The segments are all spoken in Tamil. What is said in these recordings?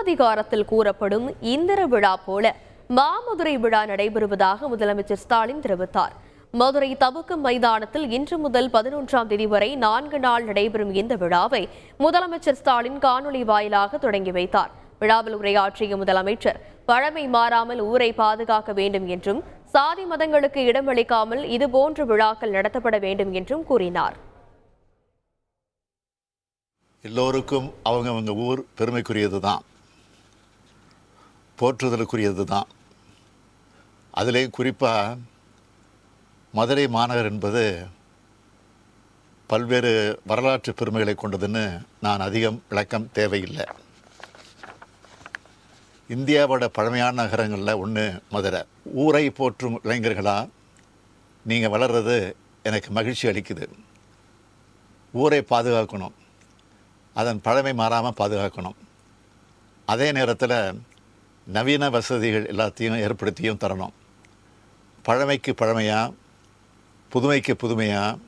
சிலப்பதிகாரத்தில் கூறப்படும் இந்திர விழா போல மாமதுரை விழா நடைபெறுவதாக முதலமைச்சர் ஸ்டாலின் தெரிவித்தார். மதுரை தபுக்கு மைதானத்தில் இன்று முதல் பதினொன்றாம் தேதி வரை நான்கு நாள் நடைபெறும் இந்த விழாவை முதலமைச்சர் ஸ்டாலின் காணொலி வாயிலாக தொடங்கி வைத்தார். விழாவில் உரையாற்றிய முதலமைச்சர் பழமை மாறாமல் ஊரை பாதுகாக்க வேண்டும் என்றும் சாதி மதங்களுக்கு இடமளிக்காமல் இதுபோன்ற விழாக்கள் நடத்தப்பட வேண்டும் என்றும் கூறினார். எல்லோருக்கும் அவங்கவங்க ஊர் பெருமைக்குரியது தான் போற்றுதலுக்குரியது தான் அதிலே குறிப்பாக மதுரை மாநகர் என்பது பல்வேறு வரலாற்று பெருமைகளை கொண்டதுன்னு நான் அதிகம் விளக்கம் தேவையில்லை. இந்தியாவோட பழமையான நகரங்களில் ஒன்று மதுரை. ஊரை போற்றும் இளைஞர்களாக நீங்கள் வளர்றது எனக்கு மகிழ்ச்சி அளிக்குது. ஊரை பாதுகாக்கணும். அதன் பழமை மாறாமல் பாதுகாக்கணும். அதே நேரத்தில் நவீன வசதிகள் எல்லாத்தையும் ஏற்படுத்தியும் தரணும். பழமைக்கு பழமையாக புதுமைக்கு புதுமையாக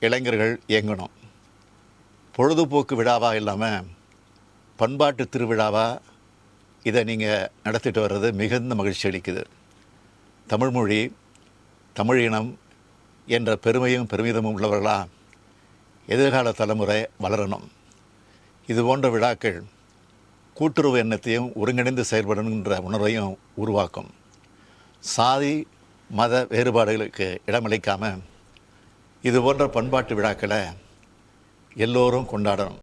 இளைஞர்கள் இயங்கணும். பொழுதுபோக்கு விழாவாக இல்லாமல் பண்பாட்டு திருவிழாவாக இதை நீங்கள் நடத்திட்டு வர்றது மிகுந்த மகிழ்ச்சி அளிக்குது. தமிழ்மொழி தமிழ் இனம் என்ற பெருமையும் பெருமிதமும் உள்ளவர்களாக எதிர்கால தலைமுறை வளரணும். இது போன்ற விழாக்கள் கூட்டுறவு எண்ணத்தையும் ஒருங்கிணைந்து செயல்படணுன்ற உணர்வையும் உருவாக்கும். சாதி மத வேறுபாடுகளுக்கு இடமளிக்காமல் இது போன்ற பண்பாட்டு விழாக்களை எல்லோரும் கொண்டாடணும்.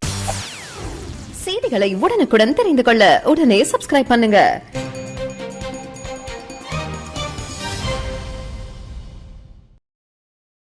செய்திகளை உடனுக்குடன் தெரிந்து கொள்ள உடனே சப்ஸ்கிரைப் பண்ணுங்க.